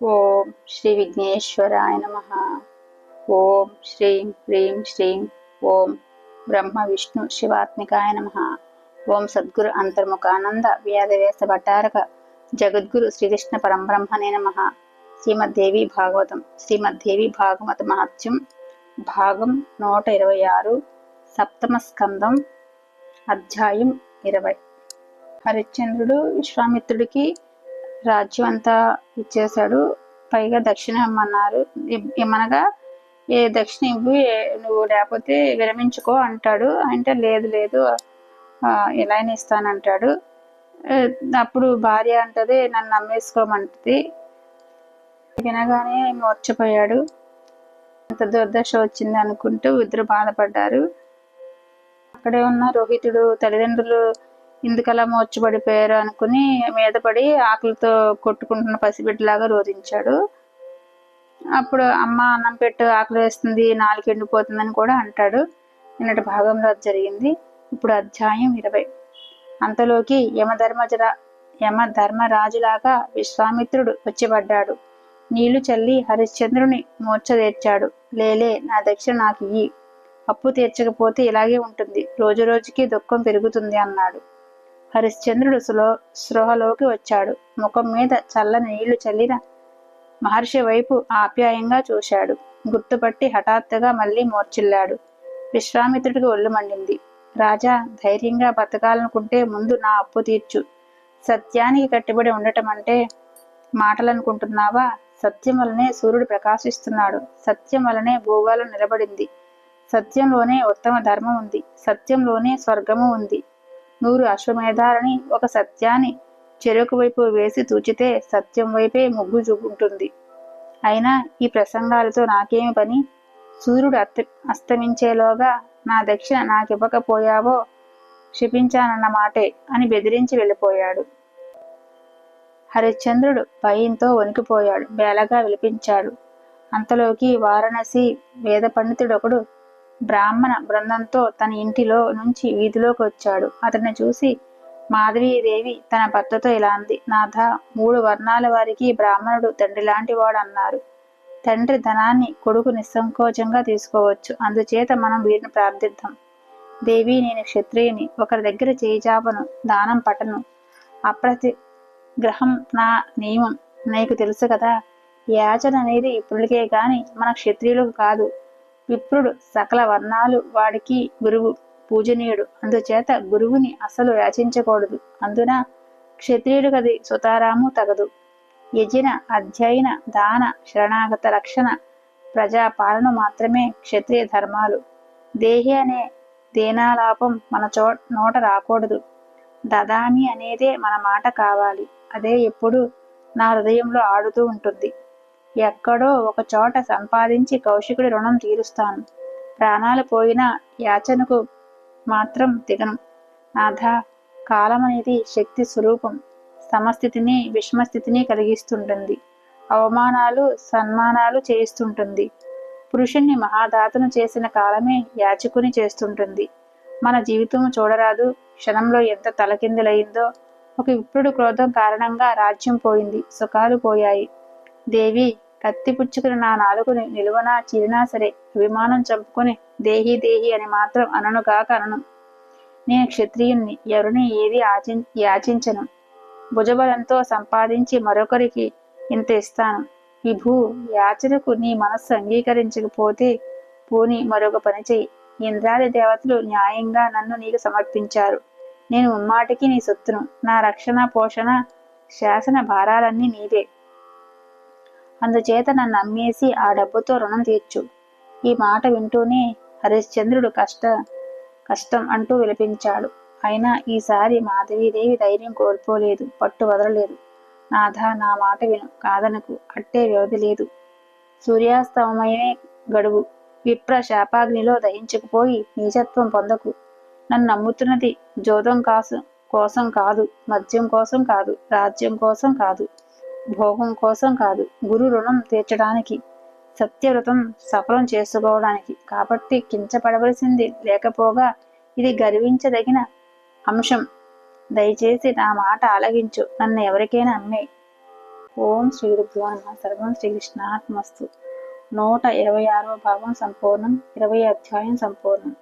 ఓం శ్రీ విఘ్నేశ్వరాయ నమ. ఓం శ్రీం హ్రీం శ్రీం ఓం బ్రహ్మ విష్ణు శివాత్మికాయ నమ. ఓం సద్గురు అంతర్ముఖానంద వ్యాధవేశ భట్టారక జగద్గురు శ్రీకృష్ణ పరంబ్రహ్మణే నమ. శ్రీమద్దేవి భాగవతం. శ్రీమద్దేవి భాగవత మహత్యం భాగం నూట ఇరవై ఆరు సప్తమ స్కందం అధ్యాయం ఇరవై. హరిశ్చంద్రుడు విశ్వామిత్రుడికి రాజ్యం అంతా ఇచ్చేశాడు. పైగా దక్షిణ ఇమ్మన్నారు ఇమ్మనగా ఏ దక్షిణ ఇవ్వు నువ్వు లేకపోతే విరమించుకో అంటాడు. అంటే లేదు లేదు ఇలానే ఇస్తానంటాడు. అప్పుడు భార్య అంటది నన్ను నమ్మేసుకోమంటది. వినగానే మూర్చపోయాడు అంత దుర్దశ వచ్చింది అనుకుంటూ ఇద్దరు బాధపడ్డారు. అక్కడే ఉన్న రోహితుడు తల్లిదండ్రులు ఎందుకలా మూర్చబడిపోయారు అనుకుని మీద పడి ఆకలితో కొట్టుకుంటున్న పసిబిడ్డలాగా రోధించాడు. అప్పుడు అమ్మ అన్నం పెట్టు ఆకలి వేస్తుంది నాలుగు ఎండిపోతుందని కూడా అంటాడు. నిన్నటి భాగంలో అది జరిగింది. ఇప్పుడు అధ్యాయం ఇరవై. అంతలోకి యమధర్మజర యమధర్మరాజులాగా విశ్వామిత్రుడు వచ్చిపడ్డాడు నీళ్ళు చల్లి హరిశ్చంద్రుని మూర్చదేర్చాడు లేలే నా దక్షిణ నాకు ఇయ్యి. అప్పు తీర్చకపోతే ఇలాగే ఉంటుంది. రోజు రోజుకి దుఃఖం పెరుగుతుంది అన్నాడు. హరిశ్చంద్రుడు సులో స్పృహలోకి వచ్చాడు. ముఖం మీద చల్లని నీళ్ళు చల్లిన మహర్షి వైపు ఆప్యాయంగా చూశాడు. గుర్తుపట్టి హఠాత్తుగా మళ్ళీ మూర్చిల్లాడు. విశ్వామిత్రుడికి ఒళ్ళు మండింది. రాజా ధైర్యంగా బతకాలనుకుంటే ముందు నా అప్పు తీర్చు. సత్యానికి కట్టుబడి ఉండటం అంటే మాటలనుకుంటున్నావా? సత్యం వలనే సూర్యుడు ప్రకాశిస్తున్నాడు. సత్యం వలనే భూగోళం నిలబడింది. సత్యంలోనే ఉత్తమ ధర్మం ఉంది. సత్యంలోనే స్వర్గము ఉంది. నూరు అశ్వమేధాలని ఒక సత్యాన్ని చెరుకు వైపు వేసి తూచితే సత్యం వైపే మొగ్గు చూపుంటుంది. అయినా ఈ ప్రసంగాలతో నాకేమి పని? సూర్యుడు అస్త అస్తమించేలోగా నా దక్షిణ నాకివ్వకపోయావో క్షిపించానన్న మాటే అని బెదిరించి వెళ్ళిపోయాడు. హరిశ్చంద్రుడు భయంతో వణికిపోయాడు. బేలగా విలిపించాడు. అంతలోకి వారణాసి వేద పండితుడొకడు బ్రాహ్మణ బృందంతో తన ఇంటిలో నుంచి వీధిలోకి వచ్చాడు. అతన్ని చూసి మాధవీదేవి తన భర్తతో ఇలా అంది నాథ మూడు వర్ణాల వారికి బ్రాహ్మణుడు తండ్రి లాంటి వాడు అన్నారు. తండ్రి ధనాన్ని కొడుకు నిస్సంకోచంగా తీసుకోవచ్చు. అందుచేత మనం వీరిని ప్రార్థిద్దాం. దేవి నేను క్షత్రియుని. ఒకరి దగ్గర చేయిచాపను దానం పట్టను. అప్రతి గ్రహం నా నియమం. నీకు తెలుసు కదా యాచన అనేది ఇప్పుడుకే గాని మన క్షత్రియులకు కాదు. విప్రుడు సకల వర్ణాలు వాడికి గురువు పూజనీయుడు. అందుచేత గురువుని అసలు యాచించకూడదు. అందున క్షత్రియుడు కది సుతారాము తగదు. యజిన అధ్యయన దాన శరణాగత రక్షణ ప్రజాపాలన మాత్రమే క్షత్రియ ధర్మాలు. దేహి అనే దేనాలాపం మన చో నోట రాకూడదు. దదామి అనేదే మన మాట కావాలి. అదే ఎప్పుడు నా హృదయంలో ఆడుతూ ఉంటుంది. ఎక్కడో ఒక చోట సంపాదించి కౌశికుడి రుణం తీరుస్తాను. ప్రాణాలు పోయినా యాచనకు మాత్రం దిగను. నాథ కాలం అనేది శక్తి స్వరూపం. సమస్థితిని విషమస్థితిని కలిగిస్తుంటుంది. అవమానాలు సన్మానాలు చేయిస్తుంటుంది. పురుషుణ్ణి మహాదాతను చేసిన కాలమే యాచకుని చేస్తుంటుంది. మన జీవితం చూడరాదు. క్షణంలో ఎంత తలకిందులైందో. ఒక విప్రుడు క్రోధం కారణంగా రాజ్యం పోయింది. సుఖాలు పోయాయి. దేవి కత్తి పుచ్చుకుని నా నాలుగుని నిలువనా చీరినా సరే అభిమానం చంపుకొని దేహి దేహి అని మాత్రం అననుగాక అనను. నేను క్షత్రియుణ్ణి ఎవరిని ఏది ఆచి యాచించను. భుజబలంతో సంపాదించి మరొకరికి ఇంత ఇస్తాను. విభూ యాచనకు నీ మనస్సు అంగీకరించకపోతే పోని మరొక పని చెయ్యి. ఇంద్రాది దేవతలు న్యాయంగా నన్ను నీకు సమర్పించారు. నేను ఉమ్మాటికి నీ సొత్తును. నా రక్షణ పోషణ శాసన భారాలన్నీ నీవే. అందుచేత నన్ను అమ్మేసి ఆ డబ్బుతో రుణం తీర్చు. ఈ మాట వింటూనే హరిశ్చంద్రుడు కష్ట కష్టం అంటూ విలపించాడు. అయినా ఈసారి మాధవీదేవి ధైర్యం కోల్పోలేదు పట్టు వదలలేదు. నాథ నా మాట విను కాదనకు అట్టే వ్యవధి లేదు. సూర్యాస్తమయమే గడువు విప్ర శాపాగ్నిలో దహించకపోయి నీచత్వం పొందకు. నన్ను నమ్ముతున్నది జోదం కాసు కోసం కాదు మద్యం కోసం కాదు రాజ్యం కోసం కాదు. భోగం కోసం కాదు. గురు రుణం తీర్చడానికి సత్యవ్రతం సఫలం చేసుకోవడానికి. కాబట్టి కించపడవలసింది లేకపోగా ఇది గర్వించదగిన అంశం. దయచేసి నా మాట ఆలగించు నన్ను ఎవరికైనా అమ్మే. ఓం శ్రీ గురుభ్యో నమ. సర్వం శ్రీకృష్ణాత్మస్తు నూట ఇరవై ఆరవ భాగం సంపూర్ణం. ఇరవై అధ్యాయం సంపూర్ణం.